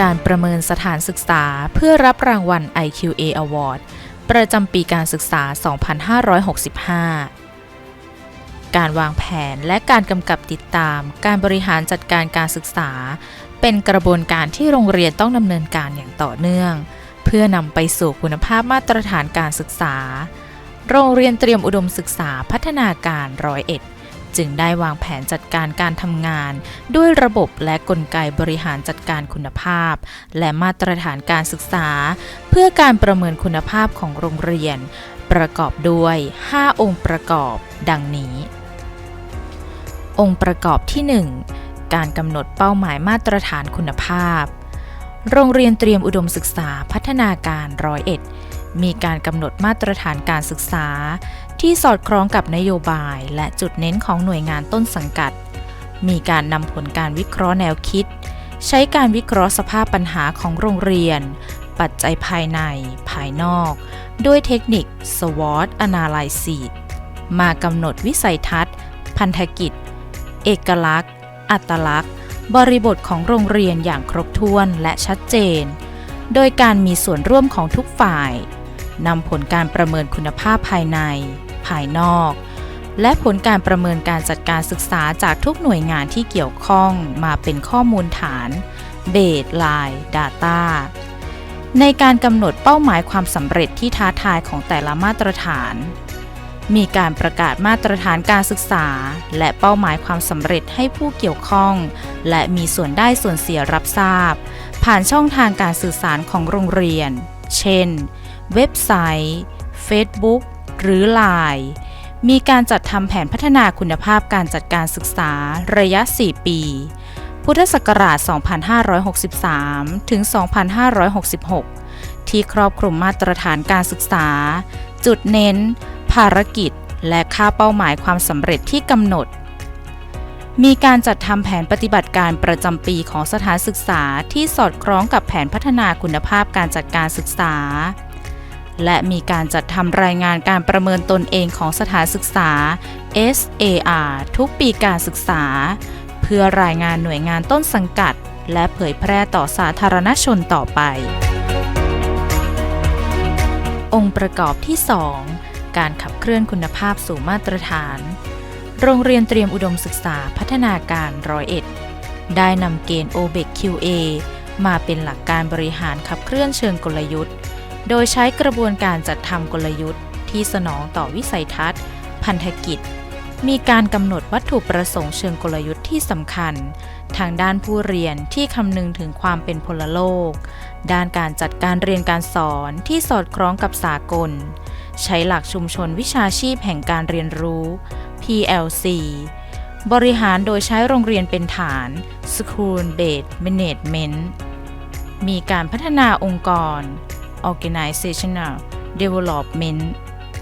การประเมินสถานศึกษาเพื่อรับรางวัล IQA Award ประจำปีการศึกษา 2565 การวางแผนและการกำกับติดตาม การบริหารจัดการการศึกษา เป็นกระบวนการที่โรงเรียนต้องดำเนินการอย่างต่อเนื่อง เพื่อนำไปสู่คุณภาพมาตรฐานการศึกษา โรงเรียนเตรียมอุดมศึกษาพัฒนาการร้อยเอ็ด จึงได้วางแผนจัดการการทำงาน ด้วยระบบและกลไกบริหารจัดการคุณภาพ และมาตรฐานการศึกษา เพื่อการประเมินคุณภาพของโรงเรียน ประกอบด้วย 5 องค์ประกอบ ดังนี้ องค์ประกอบที่ 1 การกำหนดเป้าหมายมาตรฐานคุณภาพ โรงเรียนเตรียมอุดมศึกษาพัฒนาการร้อยเอ็ดมีการกำหนดมาตรฐานการศึกษา ที่สอดคล้องกับนโยบายและจุดเน้นของหน่วยงานต้นสังกัด มีการนำผลการวิเคราะห์แนวคิด ใช้การวิเคราะห์สภาพปัญหาของโรงเรียน ปัจจัยภายใน ภายนอก ด้วยเทคนิค SWOT Analysis มากำหนดวิสัยทัศน์ พันธกิจ เอกลักษณ์ อัตลักษณ์ บริบทของโรงเรียนอย่างครบถ้วนและชัดเจน โดยการมีส่วนร่วมของทุกฝ่ายนำผลการประเมินคุณภาพภายใน ภายนอก และผลการประเมินการจัดการศึกษาจากทุกหน่วยงานที่เกี่ยวข้องมาเป็นข้อมูลฐาน Baseline Data ในการกำหนดเป้าหมายความสำเร็จที่ท้าทายของแต่ละมาตรฐาน มีการประกาศมาตรฐานการศึกษา และเป้าหมายความสำเร็จให้ผู้เกี่ยวข้อง และมีส่วนได้ส่วนเสียรับทราบ ผ่านช่องทางการสื่อสารของโรงเรียน เช่น เว็บไซต์ Facebook หรือ Line มีการจัดทำแผนพัฒนาคุณภาพการจัดการศึกษาระยะ 4 ปี พุทธศักราช 2563 ถึง 2566 ที่ครอบคลุมมาตรฐานการศึกษา จุดเน้น ภารกิจ และค่าเป้าหมายความสำเร็จที่กำหนด มีการจัดทำแผนปฏิบัติการประจำปีของสถานศึกษาที่สอดคล้องกับแผนพัฒนาคุณภาพการจัดการศึกษา และมีการจัดทำรายงานการประเมินตนเองของสถานศึกษา SAR ทุกปีการศึกษา เพื่อรายงานหน่วยงานต้นสังกัด และเผยแพร่ต่อสาธารณชนต่อไป องค์ประกอบที่ 2 การขับเคลื่อนคุณภาพสู่มาตรฐาน โรงเรียนเตรียมอุดมศึกษาพัฒนาการร้อยเอ็ดได้นำเกณฑ์ OBEQA มาเป็นหลักการบริหารขับเคลื่อนเชิงกลยุทธ์ โดยใช้กระบวนการจัดทำกลยุทธ์ที่สนองต่อวิสัยทัศน์ พันธกิจ มีการกำหนดวัตถุประสงค์เชิงกลยุทธ์ที่สำคัญ ทางด้านผู้เรียนที่คำนึงถึงความเป็นพลโลก ด้านการจัดการเรียนการสอนที่สอดคล้องกับสากล ใช้หลักชุมชนวิชาชีพแห่งการเรียนรู้ PLC บริหารโดยใช้โรงเรียนเป็นฐาน School Based Management มีการพัฒนาองค์กร Organizational Development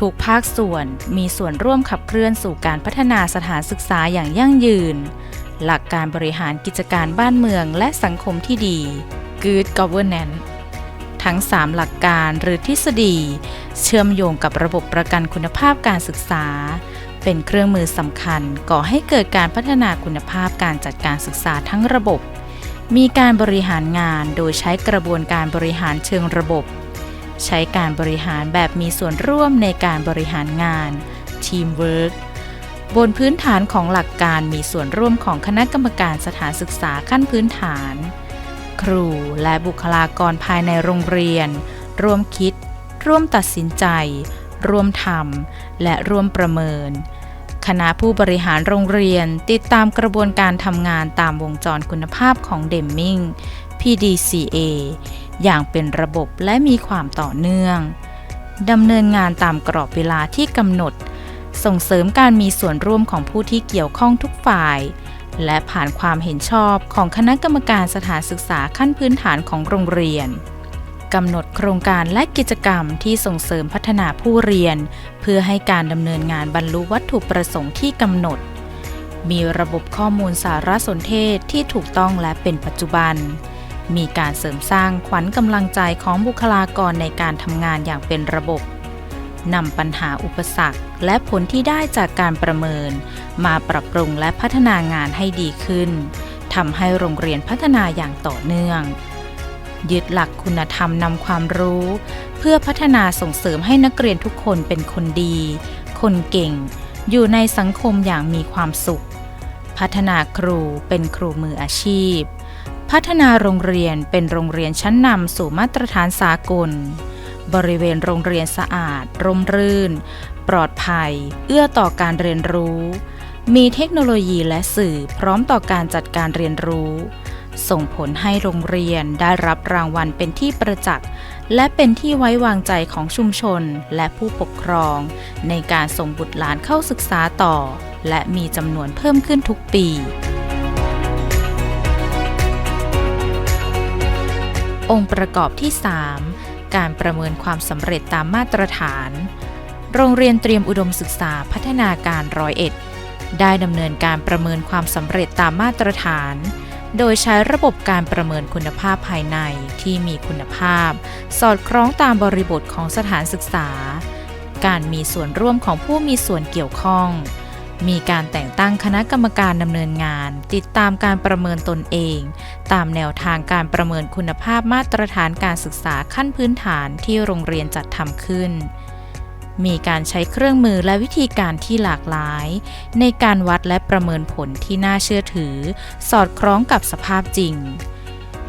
ทุกภาคส่วนมีส่วนร่วมขับเคลื่อนสู่การพัฒนาสถานศึกษาอย่างยั่งยืน หลักการบริหารกิจการบ้านเมืองและสังคมที่ดี Good Governance ทั้ง 3 หลักการหรือทฤษฎี เชื่อมโยงกับระบบประกันคุณภาพการศึกษา เป็นเครื่องมือสำคัญก่อให้เกิดการพัฒนาคุณภาพการจัดการศึกษาทั้งระบบ มีการบริหารงานโดยใช้กระบวนการบริหารเชิงระบบ ใช้การบริหารแบบมีส่วนร่วมในการบริหารงาน Teamwork บนพื้นฐานของหลักการมีส่วนร่วมของคณะกรรมการสถานศึกษาขั้นพื้นฐาน ครูและบุคลากรภายในโรงเรียน ร่วมคิด ร่วมตัดสินใจ ร่วมทำและร่วมประเมิน คณะผู้บริหารโรงเรียนติดตามกระบวนการทำงานตามวงจรคุณภาพของเดมมิง PDCA อย่างเป็นระบบและมีความต่อเนื่องดำเนินงานตามกรอบเวลาที่กำหนด ส่งเสริมการมีส่วนร่วมของผู้ที่เกี่ยวข้องทุกฝ่าย และผ่านความเห็นชอบของคณะกรรมการสถานศึกษาขั้นพื้นฐานของโรงเรียนกำหนดโครงการและกิจกรรมที่ส่งเสริมพัฒนาผู้เรียน เพื่อให้การดำเนินงานบรรลุวัตถุประสงค์ที่กำหนด มีระบบข้อมูลสารสนเทศที่ถูกต้องและเป็นปัจจุบัน มีการเสริมสร้างขวัญกำลังใจของบุคลากรในการทำงานอย่างเป็นระบบนำปัญหาอุปสรรคและผลที่ได้จากการประเมิน มาปรับปรุงและพัฒนางานให้ดีขึ้นทำให้โรงเรียนพัฒนาอย่างต่อเนื่อง ยึดหลักคุณธรรมนำความรู้ เพื่อพัฒนาส่งเสริมให้นักเรียนทุกคนเป็นคนดี คนเก่ง อยู่ในสังคมอย่างมีความสุข พัฒนาครูเป็นครูมืออาชีพ พัฒนาโรงเรียนเป็นโรงเรียนชั้นนำสู่มาตรฐานสากล บริเวณโรงเรียนสะอาด ร่มรื่น ปลอดภัย เอื้อต่อการเรียนรู้ มีเทคโนโลยีและสื่อพร้อมต่อการจัดการเรียนรู้ ส่งผลให้โรงเรียนได้รับรางวัลเป็นที่ประจักษ์และเป็นที่ไว้วางใจของชุมชนและผู้ปกครอง ในการส่งบุตรหลานเข้าศึกษาต่อ และมีจำนวนเพิ่มขึ้นทุกปี องค์ประกอบที่ 3 การประเมินความสำเร็จตามมาตรฐาน โรงเรียนเตรียมอุดมศึกษาพัฒนาการร้อยเอ็ดได้ดำเนินการประเมินความสำเร็จตามมาตรฐาน โดยใช้ระบบการประเมินคุณภาพภายในที่มีคุณภาพ สอดคล้องตามบริบทของสถานศึกษา การมีส่วนร่วมของผู้มีส่วนเกี่ยวข้อง มีการแต่งตั้งคณะกรรมการดำเนินงาน ติดตามการประเมินตนเอง ตามแนวทางการประเมินคุณภาพมาตรฐานการศึกษาขั้นพื้นฐานที่โรงเรียนจัดทำขึ้น มีการใช้เครื่องมือและวิธีการที่หลากหลาย ในการวัดและประเมินผลที่น่าเชื่อถือ สอดคล้องกับสภาพจริง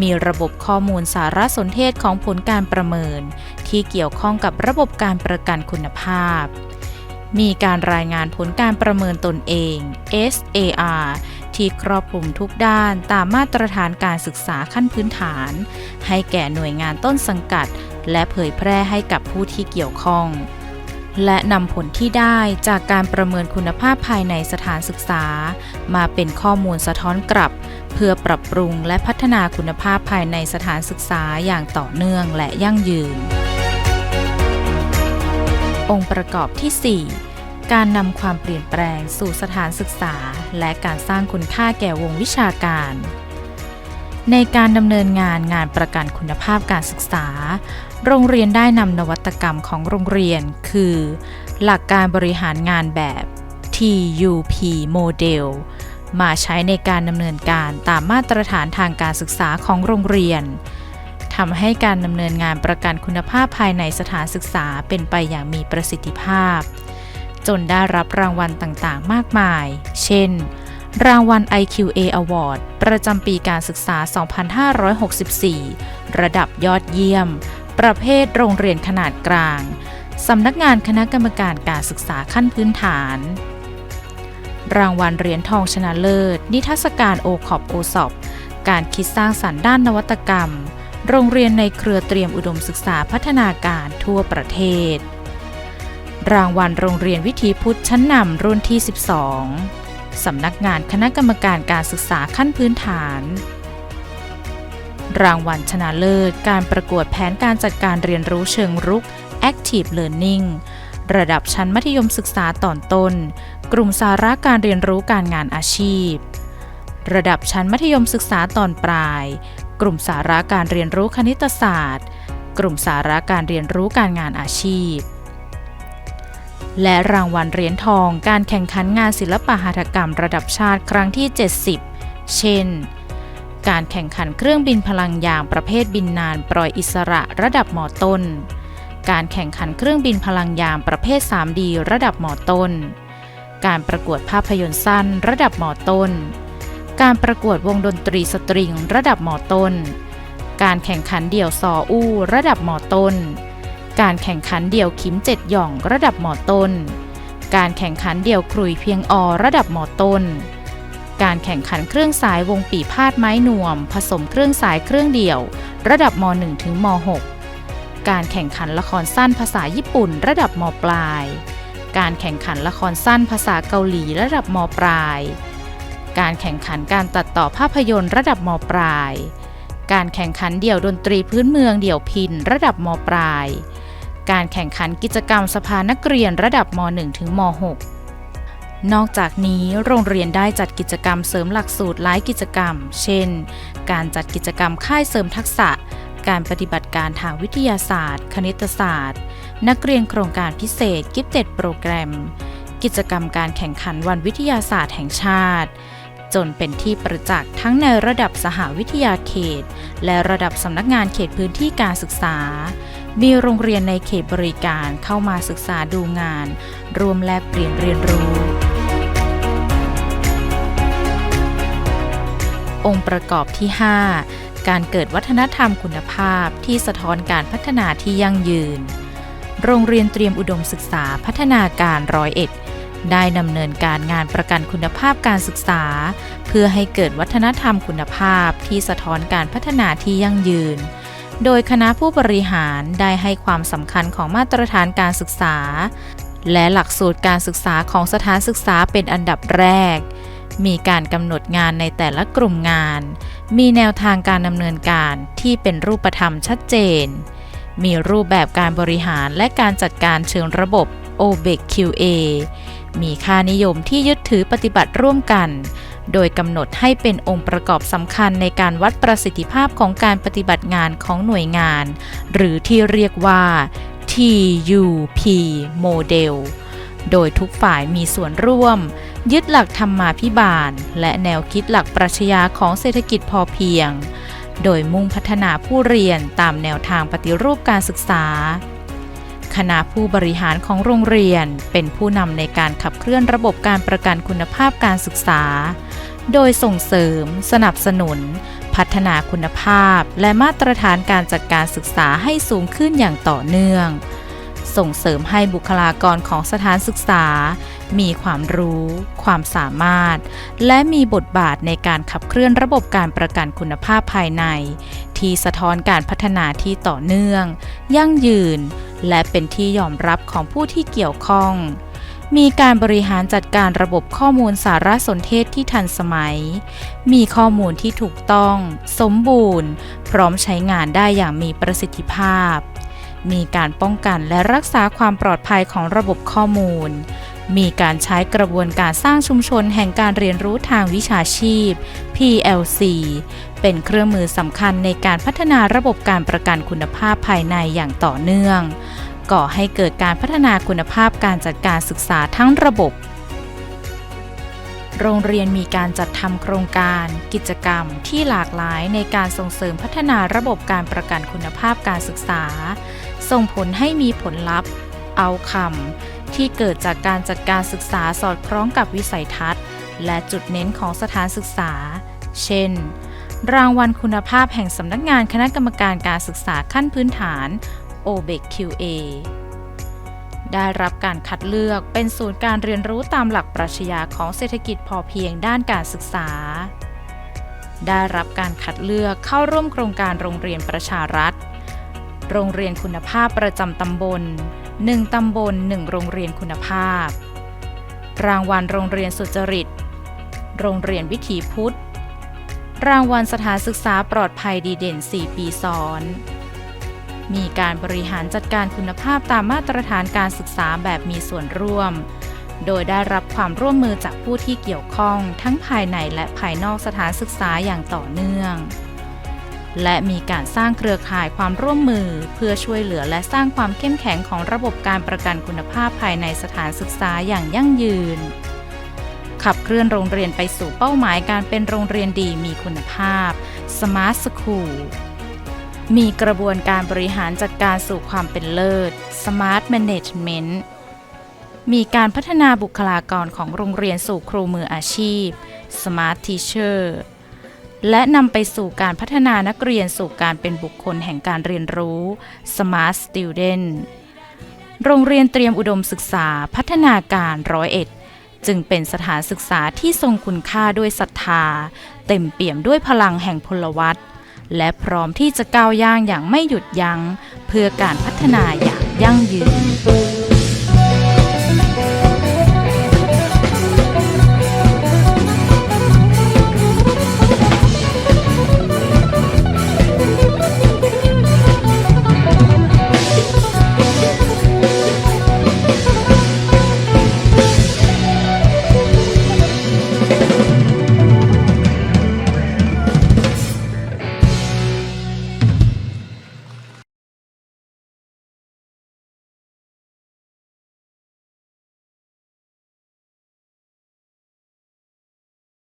มีระบบข้อมูลสารสนเทศของผลการประเมิน ที่เกี่ยวข้องกับระบบการประกันคุณภาพ มีการรายงานผลการประเมินตนเอง SAR ที่ครอบคลุมทุกด้านตามมาตรฐานการศึกษาขั้นพื้นฐาน ให้แก่หน่วยงานต้นสังกัด และเผยแพร่ให้กับผู้ที่เกี่ยวข้อง และนำผลที่ได้จากการประเมินคุณภาพภายในสถานศึกษา มาเป็นข้อมูลสะท้อนกลับ เพื่อปรับปรุงและพัฒนาคุณภาพภายในสถานศึกษาอย่างต่อเนื่องและยั่งยืนองค์ประกอบที่ 4 การนำความเปลี่ยนแปลงสู่สถานศึกษา และการสร้างคุณค่าแก่วงวิชาการ ในการดำเนินงานงานประกันคุณภาพการศึกษา โรงเรียนได้นำนวัตกรรมของโรงเรียน คือ หลักการบริหารงานแบบ TUP Model มาใช้ในการดำเนินการตามมาตรฐานทางการศึกษาของโรงเรียนทำให้การดำเนินงานประกันคุณภาพภายในสถานศึกษาเป็นไปอย่างมีประสิทธิภาพ จนได้รับรางวัลต่างๆ มากมาย เช่น รางวัล IQA Award ประจำปีการศึกษา 2564 ระดับยอดเยี่ยม ประเภทโรงเรียนขนาดกลาง สำนักงานคณะกรรมการการศึกษาขั้นพื้นฐาน รางวัลเหรียญทองชนะเลิศ นิทรรศการโอคอปโอสอบการคิดสร้างสรรค์ด้านนวัตกรรม โรงเรียนในเครือเตรียมอุดมศึกษาพัฒนาการทั่วประเทศ รางวัลโรงเรียนวิถีพุทธชั้นนำรุ่นที่ 12 สำนักงานคณะกรรมการการศึกษาขั้นพื้นฐาน รางวัลชนะเลิศ การประกวดแผนการจัดการเรียนรู้เชิงรุก Active Learning ระดับชั้นมัธยมศึกษาตอนต้น กลุ่มสาระการเรียนรู้การงานอาชีพ ระดับชั้นมัธยมศึกษาตอนปลาย กลุ่มสาระการเรียนรู้คณิตศาสตร์ กลุ่มสาระการเรียนรู้การงานอาชีพ และรางวัลเหรียญทองการแข่งขันงานศิลปหัตถกรรมระดับชาติครั้งที่ 70 เช่น การแข่งขันเครื่องบินพลังยางประเภทบินนานปล่อยอิสระระดับหมอต้น การแข่งขันเครื่องบินพลังยางประเภท 3D ระดับหมอต้น การประกวดภาพยนตร์สั้นระดับหมอต้น การประกวดวงดนตรีสตริงระดับหมอต้น การแข่งขันเดี่ยวซออู้ระดับหมอต้น การแข่งขันเดี่ยวขิมเจ็ดหย่องระดับมอต้น การแข่งขันเดี่ยวครุยเพียงอระดับมอต้น การแข่งขันเครื่องสายวงปีพาดไม้นวม ผสมเครื่องสายเครื่องเดี่ยว ระดับม .1 ถึงม .6 การแข่งขันละครสั้นภาษาญี่ปุ่นระดับมปลาย การแข่งขันละครสั้นภาษาเกาหลีระดับมปลาย การแข่งขันการตัดต่อภาพยนตร์ระดับมปลายการแข่งขันเดี่ยวดนตรีพื้นเมืองเดี่ยวพินระดับมปลาย การแข่งขันกิจกรรมสภานักเรียนระดับม .1 ถึงม .6 นอกจากนี้โรงเรียนได้จัดกิจกรรมเสริมหลักสูตรหลายกิจกรรม เช่น การจัดกิจกรรมค่ายเสริมทักษะ การปฏิบัติการทางวิทยาศาสตร์ คณิตศาสตร์ นักเรียนโครงการพิเศษกิฟเต็ดโปรแกรม กิจกรรมการแข่งขันวันวิทยาศาสตร์แห่งชาติจนเป็นที่ประจักษ์ทั้งในระดับสหวิทยาเขต และระดับสำนักงานเขตพื้นที่การศึกษา มีโรงเรียนในเขตบริการเข้ามาศึกษาดูงาน รวมแลกเปลี่ยนเรียนรู้ องค์ประกอบที่ 5 การเกิดวัฒนธรรมคุณภาพที่สะท้อนการพัฒนาที่ยั่งยืน โรงเรียนเตรียมอุดมศึกษาพัฒนาการร้อยเอ็ดได้ดำเนินการงานประกันคุณภาพการศึกษา เพื่อให้เกิดวัฒนธรรมคุณภาพที่สะท้อนการพัฒนาที่ยั่งยืน โดยคณะผู้บริหารได้ให้ความสำคัญของมาตรฐานการศึกษา และหลักสูตรการศึกษาของสถานศึกษาเป็นอันดับแรก มีการกำหนดงานในแต่ละกลุ่มงาน มีแนวทางการดำเนินการที่เป็นรูปธรรมชัดเจน มีรูปแบบการบริหารและการจัดการเชิงระบบ OBE QA มีค่านิยมที่ยึดถือปฏิบัติร่วมกัน โดยกำหนดให้เป็นองค์ประกอบสำคัญในการวัดประสิทธิภาพของการปฏิบัติงานของหน่วยงาน หรือที่เรียกว่า TUP Model โดยทุกฝ่ายมีส่วนร่วม ยึดหลักธรรมาภิบาล และแนวคิดหลักปรัชญาของเศรษฐกิจพอเพียง โดยมุ่งพัฒนาผู้เรียนตามแนวทางปฏิรูปการศึกษา คณะผู้บริหารของโรงเรียนเป็นผู้นำในการขับเคลื่อนระบบการประกันคุณภาพการศึกษา โดยส่งเสริม สนับสนุน พัฒนาคุณภาพ และมาตรฐานการจัดการศึกษาให้สูงขึ้นอย่างต่อเนื่อง ส่งเสริมให้บุคลากรของสถานศึกษา มีความรู้ ความสามารถ และมีบทบาทในการขับเคลื่อนระบบการประกันคุณภาพภายใน ที่สะท้อนการพัฒนาที่ต่อเนื่อง ยั่งยืน และเป็นที่ยอมรับของผู้ที่เกี่ยวข้อง มีการบริหารจัดการระบบข้อมูลสารสนเทศที่ทันสมัย มีข้อมูลที่ถูกต้อง สมบูรณ์ พร้อมใช้งานได้อย่างมีประสิทธิภาพ มีการป้องกันและรักษาความปลอดภัยของระบบข้อมูล มีการใช้กระบวนการสร้างชุมชนแห่งการเรียนรู้ทางวิชาชีพ PLC เป็นเครื่องมือสำคัญในการพัฒนาระบบการประกันคุณภาพภายในอย่างต่อเนื่อง ก่อให้เกิดการพัฒนาคุณภาพการจัดการศึกษาทั้งระบบ โรงเรียนมีการจัดทำโครงการ กิจกรรมที่หลากหลายในการส่งเสริมพัฒนาระบบการประกันคุณภาพการศึกษา ส่งผลให้มีผลลัพธ์ เอาคำที่เกิดจากการจัดการศึกษาสอดคล้องกับวิสัยทัศน์ และจุดเน้นของสถานศึกษา เช่นรางวัลคุณภาพแห่งสำนักงานคณะกรรมการการศึกษาขั้นพื้นฐาน OBEC QA ได้รับการคัดเลือกเป็นศูนย์การเรียนรู้ตามหลักปรัชญาของเศรษฐกิจพอเพียงด้านการศึกษา ได้รับการคัดเลือกเข้าร่วมโครงการโรงเรียนประชารัฐ โรงเรียนคุณภาพประจำตำบล 1 ตำบล 1 โรงเรียนคุณภาพ รางวัลโรงเรียนสุจริต โรงเรียนวิถีพุทธ รางวัลสถานศึกษาปลอดภัยดีเด่น 4 ปีซ้อน มีการบริหารจัดการคุณภาพตามมาตรฐานการศึกษาแบบมีส่วนร่วม โดยได้รับความร่วมมือจากผู้ที่เกี่ยวข้องทั้งภายในและภายนอกสถานศึกษาอย่างต่อเนื่อง และมีการสร้างเครือข่ายความร่วมมือ เพื่อช่วยเหลือและสร้างความเข้มแข็งของระบบการประกันคุณภาพภายในสถานศึกษาอย่างยั่งยืน ขับเคลื่อนโรงเรียนไปสู่เป้าหมายการเป็นโรงเรียนดีมีคุณภาพ Smart School มีกระบวนการบริหารจัดการสู่ความเป็นเลิศ Smart Management มีการพัฒนาบุคลากรของโรงเรียนสู่ครูมืออาชีพ Smart Teacher และนำไปสู่การพัฒนานักเรียนสู่การเป็นบุคคลแห่งการเรียนรู้ Smart Student โรงเรียนเตรียมอุดมศึกษาพัฒนาการร้อยเอ็ดจึงเป็นสถานศึกษาที่ทรงคุณค่าด้วยศรัทธา เต็มเปี่ยมด้วยพลังแห่งพลวัต และพร้อมที่จะก้าวย่างอย่างไม่หยุดยัง้งเพื่อการพัฒนาอย่างยั่งยืน